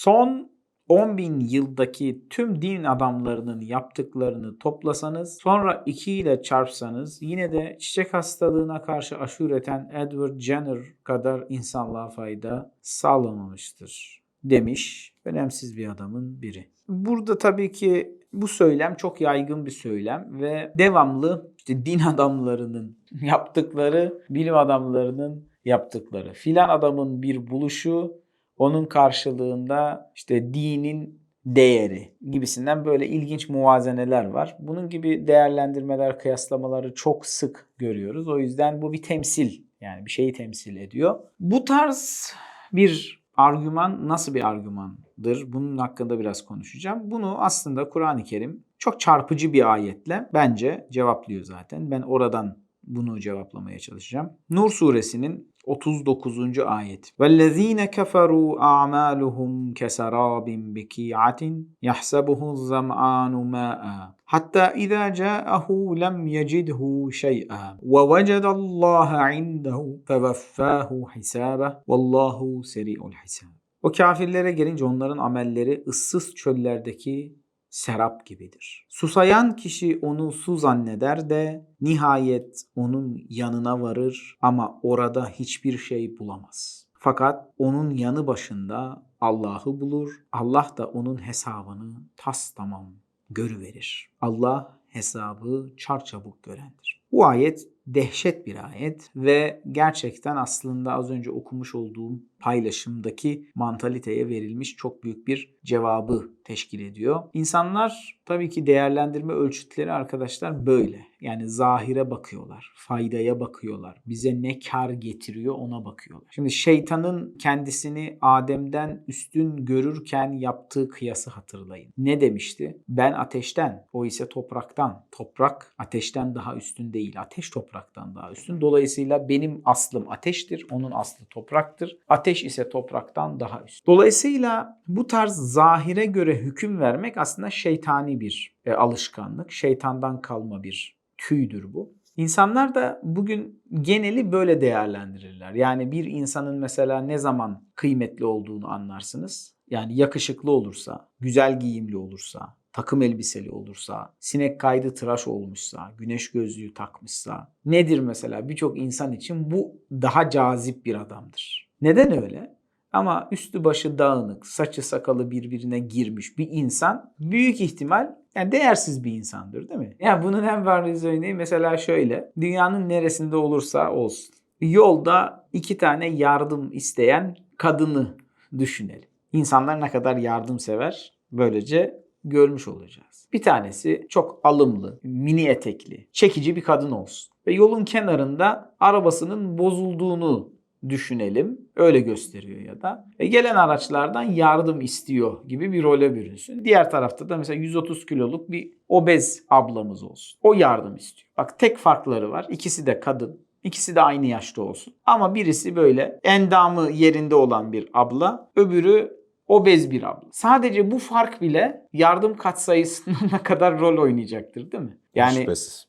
son 10 bin yıldaki tüm din adamlarının yaptıklarını toplasanız sonra 2 ile çarpsanız yine de çiçek hastalığına karşı aşı üreten Edward Jenner kadar insanlığa fayda sağlamamıştır demiş önemsiz bir adamın biri. Burada tabii ki bu söylem çok yaygın bir söylem ve devamlı işte din adamlarının yaptıkları, bilim adamlarının yaptıkları. Filan adamın bir buluşu onun karşılığında işte dinin değeri gibisinden böyle ilginç muvazeneler var. Bunun gibi değerlendirmeler, kıyaslamaları çok sık görüyoruz. O yüzden bu bir temsil yani bir şeyi temsil ediyor. Bu tarz bir argüman nasıl bir argümandır? Bunun hakkında biraz konuşacağım. Bunu aslında Kur'an-ı Kerim çok çarpıcı bir ayetle bence cevaplıyor zaten. Ben oradan bunu cevaplamaya çalışacağım. Nur suresinin 39. ayet. وَالَّذ۪ينَ كَفَرُوا أَعْمَالُهُمْ كَسَرَابٍ بِكِيعَةٍ يَحْسَبُهُ الظَّمْآنُ مَاءً حَتَّى إِذَا جَاءَهُ لَمْ يَجِدْهُ شَيْئًا وَوَجَدَ اللّٰهَ عِنْدَهُ فَوَفَّاهُ حِسَابَهُ وَاللّٰهُ سَرِيعُ الْحِسَابِ O kafirlere gelince onların amelleri ıssız çöllerdeki serap gibidir. Susayan kişi onu su zanneder de nihayet onun yanına varır ama orada hiçbir şey bulamaz. Fakat onun yanı başında Allah'ı bulur. Allah da onun hesabını tas tamam görüverir. Allah hesabı çarçabuk görendir. Bu ayet dehşet bir ayet ve gerçekten aslında az önce okumuş olduğum paylaşımdaki mantaliteye verilmiş çok büyük bir cevabı teşkil ediyor. İnsanlar tabii ki değerlendirme ölçütleri arkadaşlar böyle. Yani zahire bakıyorlar, faydaya bakıyorlar. Bize ne kar getiriyor ona bakıyorlar. Şimdi şeytanın kendisini Adem'den üstün görürken yaptığı kıyası hatırlayın. Ne demişti? Ben ateşten, o ise topraktan. Toprak ateşten daha üstün değil. Ateş topraktan daha üstün. Dolayısıyla benim aslım ateştir, onun aslı topraktır. Ateş ise topraktan daha üstün. Dolayısıyla bu tarz zahire göre hüküm vermek aslında şeytani bir e, alışkanlık. Şeytandan kalma bir tüydür bu. İnsanlar da bugün geneli böyle değerlendirirler. Yani bir insanın mesela ne zaman kıymetli olduğunu anlarsınız. Yani yakışıklı olursa, güzel giyimli olursa, takım elbiseli olursa, sinek kaydı tıraş olmuşsa, güneş gözlüğü takmışsa nedir mesela birçok insan için bu daha cazip bir adamdır. Neden öyle? Ama üstü başı dağınık, saçı sakalı birbirine girmiş bir insan büyük ihtimal yani değersiz bir insandır değil mi? Yani bunun en bariz örneği mesela şöyle. Dünyanın neresinde olursa olsun. Yolda iki tane yardım isteyen kadını düşünelim. İnsanlar ne kadar yardımsever böylece görmüş olacağız. Bir tanesi çok alımlı, mini etekli, çekici bir kadın olsun. Ve yolun kenarında arabasının bozulduğunu düşünelim. Öyle gösteriyor ya da. E gelen araçlardan yardım istiyor gibi bir role bürünsün. Diğer tarafta da mesela 130 kiloluk bir obez ablamız olsun. O yardım istiyor. Bak tek farkları var. İkisi de kadın. İkisi de aynı yaşta olsun. Ama birisi böyle endamı yerinde olan bir abla. Öbürü obez bir abla. Sadece bu fark bile yardım katsayısına ne kadar rol oynayacaktır değil mi? Yani Şüphesiz.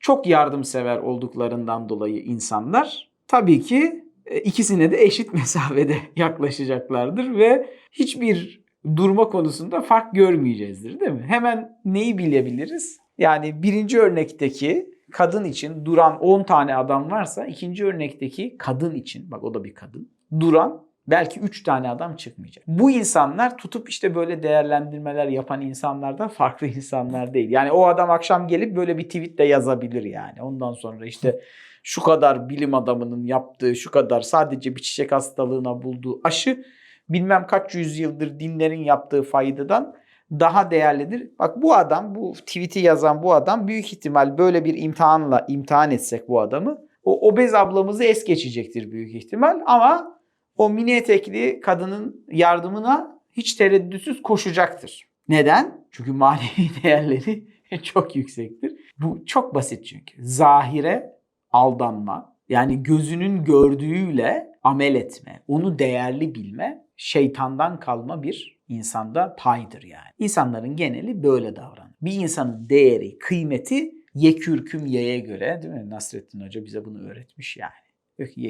çok yardımsever olduklarından dolayı insanlar tabii ki e, ikisine de eşit mesafede yaklaşacaklardır ve hiçbir durma konusunda fark görmeyeceğizdir değil mi? Hemen neyi bilebiliriz? Yani birinci örnekteki kadın için duran 10 tane adam varsa ikinci örnekteki kadın için bak o da bir kadın duran belki 3 tane adam çıkmayacak. Bu insanlar tutup işte böyle değerlendirmeler yapan insanlardan farklı insanlar değil. Yani o adam akşam gelip böyle bir tweet de yazabilir yani. Ondan sonra işte şu kadar bilim adamının yaptığı, şu kadar sadece bir çiçek hastalığına bulduğu aşı bilmem kaç yüzyıldır dinlerin yaptığı faydadan daha değerlidir. Bak bu adam, bu tweet'i yazan bu adam büyük ihtimal böyle bir imtihanla imtihan etsek bu adamı o obez ablamızı es geçecektir büyük ihtimal ama o mini etekli kadının yardımına hiç tereddütsüz koşacaktır. Neden? Çünkü manevi değerleri çok yüksektir. Bu çok basit çünkü. Zahire aldanma, yani gözünün gördüğüyle amel etme, onu değerli bilme şeytandan kalma bir insanda paydır yani. İnsanların geneli böyle davranır. Bir insanın değeri, kıymeti yekürküm yeye göre değil mi? Nasrettin Hoca bize bunu öğretmiş yani. Diyor ki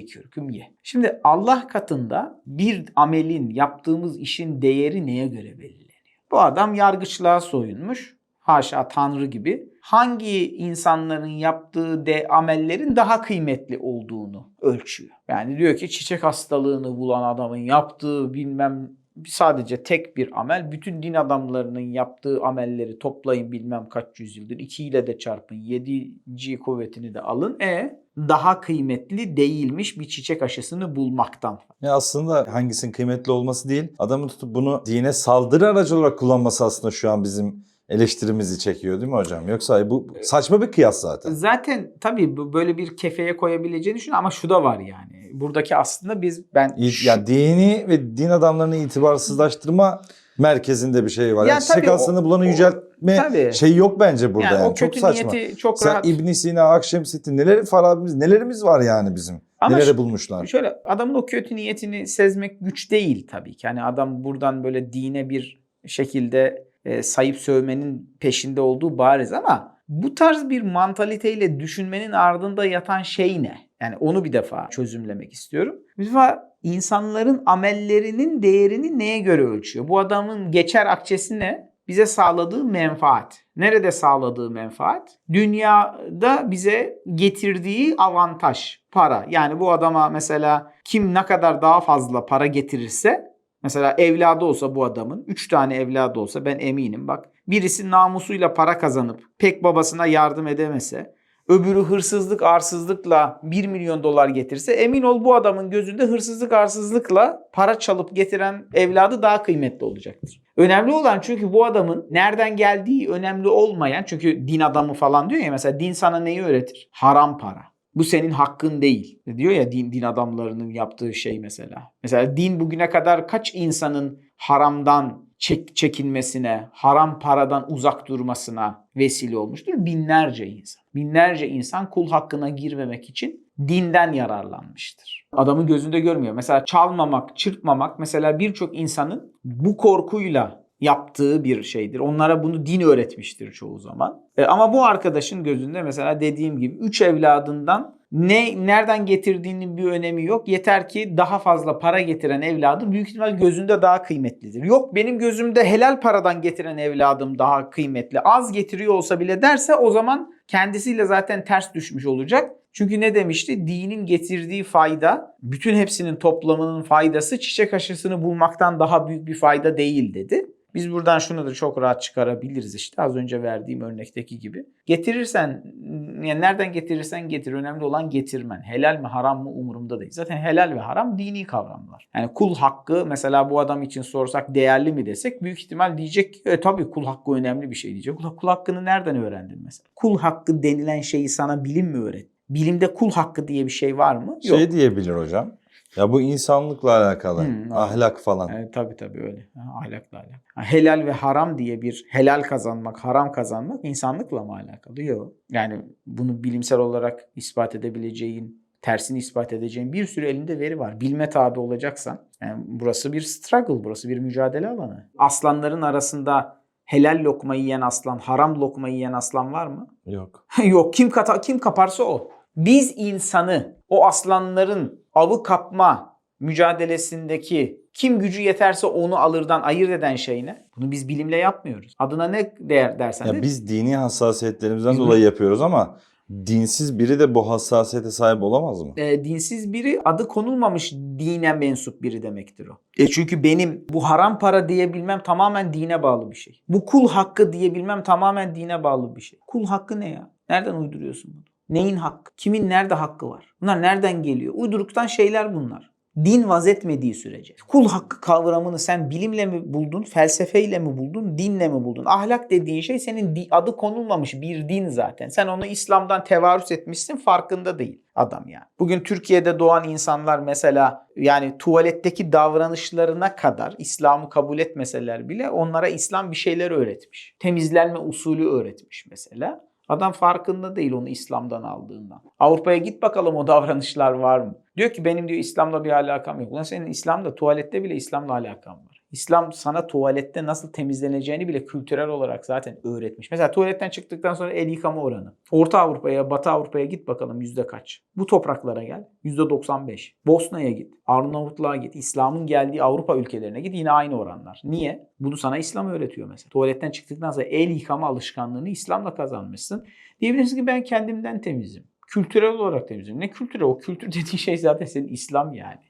ye. Şimdi Allah katında bir amelin, yaptığımız işin değeri neye göre belirleniyor? Bu adam yargıçlığa soyunmuş. Haşa Tanrı gibi. Hangi insanların yaptığı de amellerin daha kıymetli olduğunu ölçüyor. Yani diyor ki çiçek hastalığını bulan adamın yaptığı bilmem sadece tek bir amel. Bütün din adamlarının yaptığı amelleri toplayın bilmem kaç yüzyıldır. 2 ile de çarpın. 7. kuvvetini de alın. E daha kıymetli değilmiş bir çiçek aşısını bulmaktan. Ya aslında hangisinin kıymetli olması değil, adamı tutup bunu dine saldırı aracı olarak kullanması aslında şu an bizim eleştirimizi çekiyor değil mi hocam? Yoksa bu saçma bir kıyas zaten. Zaten tabii böyle bir kefeye koyabileceğini düşün ama şu da var yani. Buradaki aslında biz ben Yani dini ve din adamlarını itibarsızlaştırma merkezinde bir şey var. Ya Yani çiçek hastanı bulanı o- yüceltme tabii. şey yok bence burada yani. yani o Çok kötü saçma. niyeti çok Sen rahat. İbn Sina, Akşemseddin neler Farabi'miz nelerimiz var yani bizim. Ama Nelere bulmuşlar. Şöyle adamın o kötü niyetini sezmek güç değil tabii ki. Hani adam buradan böyle dine bir şekilde e, sayıp sövmenin peşinde olduğu bariz ama bu tarz bir mantaliteyle düşünmenin ardında yatan şey ne? Yani onu bir defa çözümlemek istiyorum. Bir defa insanların amellerinin değerini neye göre ölçüyor? Bu adamın geçer akçesi ne? Bize sağladığı menfaat. Nerede sağladığı menfaat? Dünyada bize getirdiği avantaj, para. Yani bu adama mesela kim ne kadar daha fazla para getirirse Mesela evladı olsa bu adamın 3 tane evladı olsa ben eminim bak. Birisi namusuyla para kazanıp pek babasına yardım edemese öbürü hırsızlık arsızlıkla 1 milyon dolar getirse emin ol bu adamın gözünde hırsızlık arsızlıkla para çalıp getiren evladı daha kıymetli olacaktır. Önemli olan çünkü bu adamın nereden geldiği önemli olmayan çünkü din adamı falan diyor ya mesela din sana neyi öğretir? Haram para. Bu senin hakkın değil. Diyor ya din, din adamlarının yaptığı şey mesela. Mesela din bugüne kadar kaç insanın haramdan çek, çekinmesine, haram paradan uzak durmasına vesile olmuştur? Binlerce insan. Binlerce insan kul hakkına girmemek için dinden yararlanmıştır. Adamın gözünde görmüyor. Mesela çalmamak, çırpmamak mesela birçok insanın bu korkuyla yaptığı bir şeydir. Onlara bunu din öğretmiştir çoğu zaman. E, ama bu arkadaşın gözünde mesela dediğim gibi 3 evladından ne nereden getirdiğinin bir önemi yok. Yeter ki daha fazla para getiren evladı büyük ihtimal gözünde daha kıymetlidir. Yok benim gözümde helal paradan getiren evladım daha kıymetli. Az getiriyor olsa bile derse o zaman kendisiyle zaten ters düşmüş olacak. Çünkü ne demişti? Dinin getirdiği fayda, bütün hepsinin toplamının faydası çiçek aşısını bulmaktan daha büyük bir fayda değil dedi. Biz buradan şunu da çok rahat çıkarabiliriz işte az önce verdiğim örnekteki gibi. Getirirsen, yani nereden getirirsen getir. Önemli olan getirmen. Helal mi haram mı umurumda değil. Zaten helal ve haram dini kavramlar. Yani kul hakkı mesela bu adam için sorsak değerli mi desek büyük ihtimal diyecek e, tabii kul hakkı önemli bir şey diyecek. Kul, kul hakkını nereden öğrendin mesela? Kul hakkı denilen şeyi sana bilim mi öğretti? Bilimde kul hakkı diye bir şey var mı? Yok. Şey diyebilir hocam. Ya bu insanlıkla alakalı. Hmm, ahlak falan. Evet, tabii tabii öyle. Ha, ahlakla alakalı. Helal ve haram diye bir helal kazanmak, haram kazanmak insanlıkla mı alakalı? Yok. Yani bunu bilimsel olarak ispat edebileceğin, tersini ispat edeceğin bir sürü elinde veri var. Bilme tabi olacaksan yani burası bir struggle, burası bir mücadele alanı. Aslanların arasında helal lokma yiyen aslan, haram lokma yiyen aslan var mı? Yok. Yok kim kata, kim kaparsa o. Biz insanı o aslanların avı kapma mücadelesindeki kim gücü yeterse onu alırdan ayırt eden şey ne? Bunu biz bilimle yapmıyoruz. Adına ne değer dersen Ya de biz dini hassasiyetlerimizden Biz dolayı yapıyoruz ama dinsiz biri de bu hassasiyete sahip olamaz mı? e, dinsiz biri adı konulmamış dine mensup biri demektir o. E çünkü benim bu haram para diyebilmem tamamen dine bağlı bir şey. Bu kul hakkı diyebilmem tamamen dine bağlı bir şey. Kul hakkı ne ya? Nereden uyduruyorsun bunu? Neyin hakkı? Kimin nerede hakkı var? Bunlar nereden geliyor? Uyduruktan şeyler bunlar. Din vaz etmediği sürece. Kul hakkı kavramını sen bilimle mi buldun, felsefeyle mi buldun, dinle mi buldun? Ahlak dediğin şey senin adı konulmamış bir din zaten. Sen onu İslam'dan tevarüs etmişsin farkında değil adam yani. Bugün Türkiye'de doğan insanlar mesela yani tuvaletteki davranışlarına kadar İslam'ı kabul etmeseler bile onlara İslam bir şeyler öğretmiş. Temizlenme usulü öğretmiş mesela. Adam farkında değil onu İslam'dan aldığından. Avrupa'ya git bakalım o davranışlar var mı? Diyor ki benim diyor İslam'la bir alakam yok. Ulan senin İslam'da tuvalette bile İslam'la alakan var. İslam sana tuvalette nasıl temizleneceğini bile kültürel olarak zaten öğretmiş. Mesela tuvaletten çıktıktan sonra el yıkama oranı. Orta Avrupa'ya, Batı Avrupa'ya git bakalım yüzde kaç? Bu topraklara gel. Yüzde 95. Bosna'ya git. Arnavutluğa git. İslam'ın geldiği Avrupa ülkelerine git. Yine aynı oranlar. Niye? Bunu sana İslam öğretiyor mesela. Tuvaletten çıktıktan sonra el yıkama alışkanlığını İslam'la kazanmışsın. Diyebilirsin ki ben kendimden temizim. Kültürel olarak temizim. Ne kültürel? O kültür dediğin şey zaten senin İslam yani.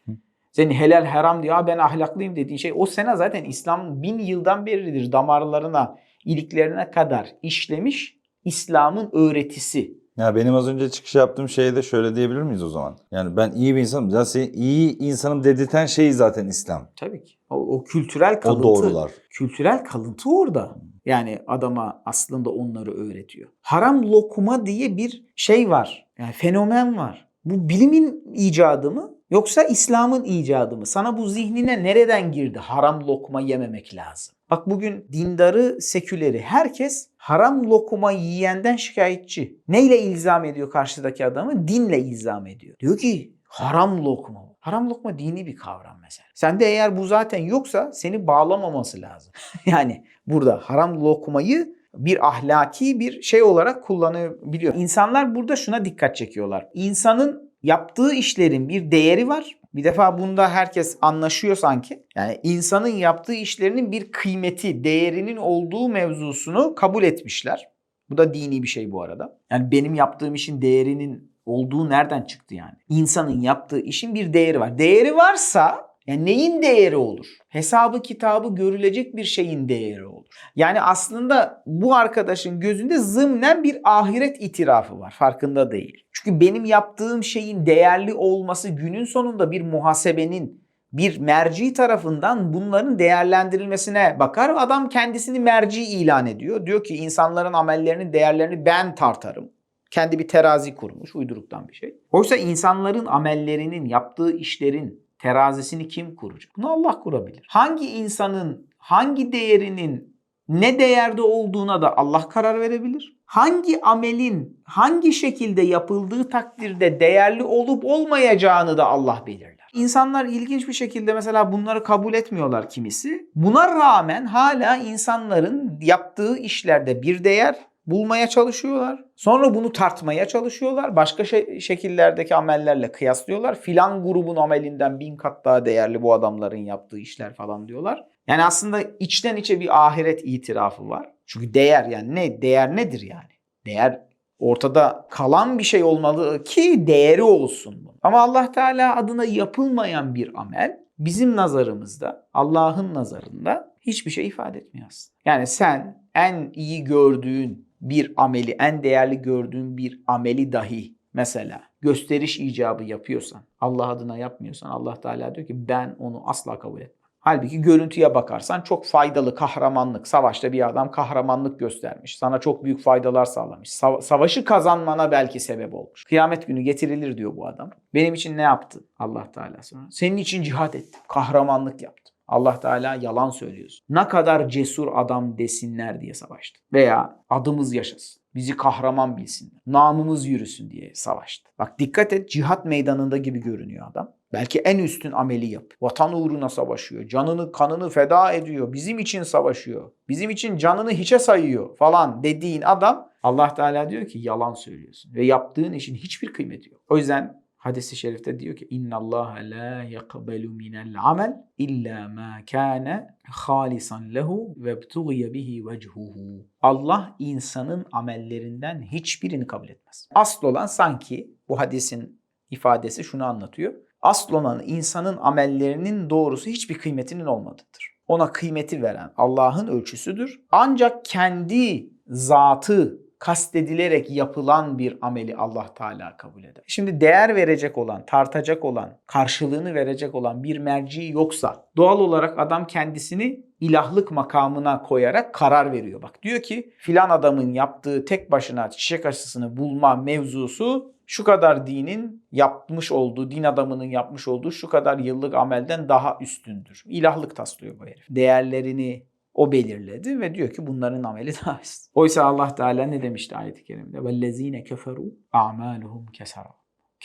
Senin helal haram diyor. "Aa, ben ahlaklıyım dediğin şey. O sana zaten İslam bin yıldan beridir damarlarına, iliklerine kadar işlemiş İslam'ın öğretisi. Ya benim az önce çıkış yaptığım şeyi de şöyle diyebilir miyiz o zaman? Yani ben iyi bir insanım. Zaten iyi insanım dedirten şey zaten İslam. Tabii ki. O, o kültürel O kalıntı. doğrular. Kültürel kalıntı orada. Yani adama aslında onları öğretiyor. Haram lokma diye bir şey var. Yani fenomen var. Bu bilimin icadı mı? Yoksa İslam'ın icadı mı? Sana bu zihnine nereden girdi? Haram lokma yememek lazım. Bak bugün dindarı, seküleri herkes haram lokma yiyenden şikayetçi. Neyle ilzam ediyor karşıdaki adamı? Dinle ilzam ediyor. Diyor ki haram lokma. Haram lokma dini bir kavram mesela. Sende eğer bu zaten yoksa seni bağlamaması lazım. yani burada haram lokmayı bir ahlaki bir şey olarak kullanabiliyor. İnsanlar burada şuna dikkat çekiyorlar. İnsanın yaptığı işlerin bir değeri var. Bir defa bunda herkes anlaşıyor sanki. Yani insanın yaptığı işlerinin bir kıymeti, değerinin olduğu mevzusunu kabul etmişler. Bu da dini bir şey bu arada. Yani benim yaptığım işin değerinin olduğu nereden çıktı yani? İnsanın yaptığı işin bir değeri var. Değeri varsa yani neyin değeri olur? Hesabı kitabı görülecek bir şeyin değeri olur. Yani aslında bu arkadaşın gözünde zımnen bir ahiret itirafı var. Farkında değil. Çünkü benim yaptığım şeyin değerli olması günün sonunda bir muhasebenin bir merci tarafından bunların değerlendirilmesine bakar. Adam kendisini merci ilan ediyor. Diyor ki insanların amellerinin değerlerini ben tartarım. Kendi bir terazi kurmuş uyduruktan bir şey. Oysa insanların amellerinin, yaptığı işlerin terazisini kim kuracak? Bunu Allah kurabilir. Hangi insanın, hangi değerinin ne değerde olduğuna da Allah karar verebilir. Hangi amelin hangi şekilde yapıldığı takdirde değerli olup olmayacağını da Allah belirler. İnsanlar ilginç bir şekilde mesela bunları kabul etmiyorlar kimisi. Buna rağmen hala insanların yaptığı işlerde bir değer bulmaya çalışıyorlar. Sonra bunu tartmaya çalışıyorlar. Başka şey- şekillerdeki amellerle kıyaslıyorlar. Filan grubun amelinden bin kat daha değerli bu adamların yaptığı işler falan diyorlar. Yani aslında içten içe bir ahiret itirafı var. Çünkü değer yani ne? Değer nedir yani? Değer ortada kalan bir şey olmalı ki değeri olsun. Ama Allah Teala adına yapılmayan bir amel bizim nazarımızda, Allah'ın nazarında hiçbir şey ifade etmiyor aslında. Yani sen en iyi gördüğün bir ameli, en değerli gördüğün bir ameli dahi mesela gösteriş icabı yapıyorsan, Allah adına yapmıyorsan Allah Teala diyor ki ben onu asla kabul etmem. Halbuki görüntüye bakarsan çok faydalı kahramanlık. Savaşta bir adam kahramanlık göstermiş. Sana çok büyük faydalar sağlamış. Sa- savaşı kazanmana belki sebep olmuş. Kıyamet günü getirilir diyor bu adam. Benim için ne yaptın Allah Teala sonra? Senin için cihat ettim. Kahramanlık yaptım. Allah Teala yalan söylüyorsun. Ne kadar cesur adam desinler diye savaştı. Veya adımız yaşasın. Bizi kahraman bilsinler. Namımız yürüsün diye savaştı. Bak dikkat et cihat meydanında gibi görünüyor adam. Belki en üstün ameli yap. Vatan uğruna savaşıyor. Canını kanını feda ediyor. Bizim için savaşıyor. Bizim için canını hiçe sayıyor falan dediğin adam Allah Teala diyor ki yalan söylüyorsun. Ve yaptığın işin hiçbir kıymeti yok. O yüzden hadisi şerifte diyor ki inna Allah la yaqbalu minel amel illa ma kana halisan lehu ve btughiye bihi vechuhu. Allah insanın amellerinden hiçbirini kabul etmez. Asıl olan sanki bu hadisin ifadesi şunu anlatıyor. Asıl olan insanın amellerinin doğrusu hiçbir kıymetinin olmadığıdır. Ona kıymeti veren Allah'ın ölçüsüdür. Ancak kendi zatı kastedilerek yapılan bir ameli Allah Teala kabul eder. Şimdi değer verecek olan, tartacak olan, karşılığını verecek olan bir merci yoksa doğal olarak adam kendisini ilahlık makamına koyarak karar veriyor. Bak diyor ki filan adamın yaptığı tek başına çiçek aşısını bulma mevzusu şu kadar dinin yapmış olduğu, din adamının yapmış olduğu şu kadar yıllık amelden daha üstündür. İlahlık taslıyor bu herif. Değerlerini o belirledi ve diyor ki bunların ameli daha üstün. Oysa Allah Teala ne demişti ayet-i kerimede? وَالَّذ۪ينَ كَفَرُوا اَعْمَالُهُمْ كَسَرًا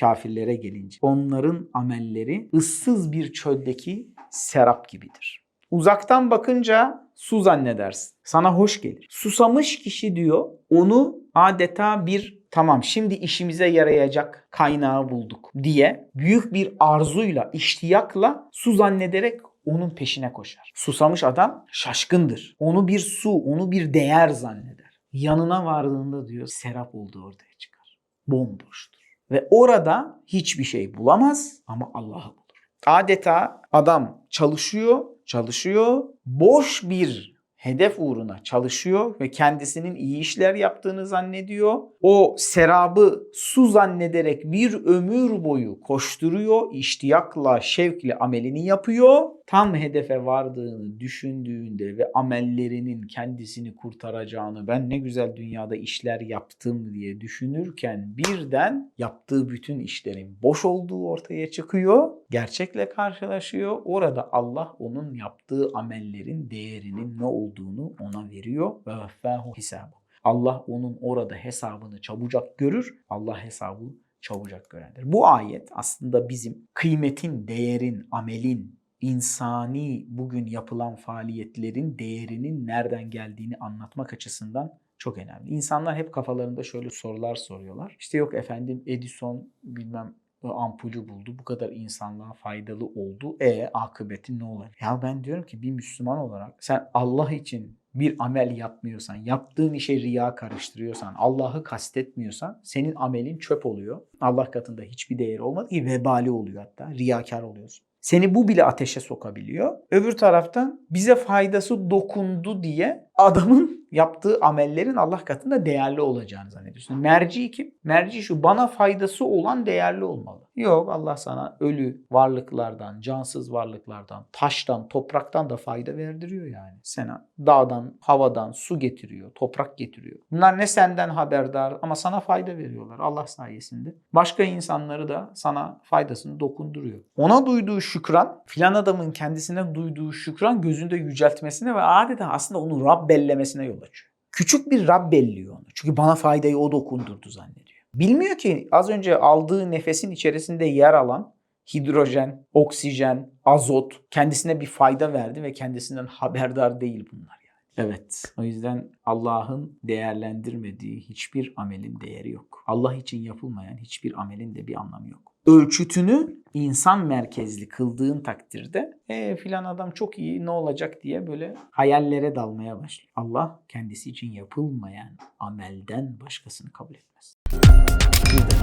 Kafirlere gelince onların amelleri ıssız bir çöldeki serap gibidir. Uzaktan bakınca su zannedersin. Sana hoş gelir. Susamış kişi diyor onu adeta bir tamam şimdi işimize yarayacak kaynağı bulduk diye büyük bir arzuyla, iştiyakla su zannederek onun peşine koşar. Susamış adam şaşkındır. Onu bir su, onu bir değer zanneder. Yanına vardığında diyor serap olduğu ortaya çıkar. Bomboştur. Ve orada hiçbir şey bulamaz ama Allah'ı bulur. Adeta adam çalışıyor, çalışıyor, boş bir hedef uğruna çalışıyor ve kendisinin iyi işler yaptığını zannediyor. O serabı su zannederek bir ömür boyu koşturuyor, iştiyakla, şevkle amelini yapıyor. Tam hedefe vardığını düşündüğünde ve amellerinin kendisini kurtaracağını ben ne güzel dünyada işler yaptım diye düşünürken birden yaptığı bütün işlerin boş olduğu ortaya çıkıyor. Gerçekle karşılaşıyor. Orada Allah onun yaptığı amellerin değerinin ne olduğunu ona veriyor ve veffahu hesabı. Allah onun orada hesabını çabucak görür. Allah hesabı çabucak görendir. Bu ayet aslında bizim kıymetin, değerin, amelin, insani bugün yapılan faaliyetlerin değerinin nereden geldiğini anlatmak açısından çok önemli. İnsanlar hep kafalarında şöyle sorular soruyorlar. İşte yok efendim Edison bilmem ampulü buldu. Bu kadar insanlığa faydalı oldu. E akıbeti ne olur? Ya ben diyorum ki bir Müslüman olarak sen Allah için bir amel yapmıyorsan, yaptığın işe riya karıştırıyorsan, Allah'ı kastetmiyorsan senin amelin çöp oluyor. Allah katında hiçbir değeri olmadı ki vebali oluyor hatta. Riyakar oluyorsun. Seni bu bile ateşe sokabiliyor. Öbür taraftan bize faydası dokundu diye adamın yaptığı amellerin Allah katında değerli olacağını zannediyorsun. Merci kim? Merci şu bana faydası olan değerli olmalı. Yok Allah sana ölü varlıklardan, cansız varlıklardan, taştan, topraktan da fayda verdiriyor yani. Sana dağdan, havadan su getiriyor, toprak getiriyor. Bunlar ne senden haberdar ama sana fayda veriyorlar Allah sayesinde. Başka insanları da sana faydasını dokunduruyor. Ona duyduğu şükran, filan adamın kendisine duyduğu şükran gözünde yüceltmesine ve adeta aslında onu Rab bellemesine yol açıyor. Küçük bir Rab belliyor onu. Çünkü bana faydayı o dokundurdu zannediyor. Bilmiyor ki az önce aldığı nefesin içerisinde yer alan hidrojen, oksijen, azot kendisine bir fayda verdi ve kendisinden haberdar değil bunlar yani. Evet. O yüzden Allah'ın değerlendirmediği hiçbir amelin değeri yok. Allah için yapılmayan hiçbir amelin de bir anlamı yok. Ölçütünü insan merkezli kıldığın takdirde e, filan adam çok iyi ne olacak diye böyle hayallere dalmaya başlıyor. Allah kendisi için yapılmayan amelden başkasını kabul etmez. Burada,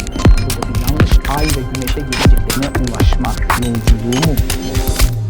burada bir yanlış ay ve güneşe geleceklerine ulaşma yolculuğu mu?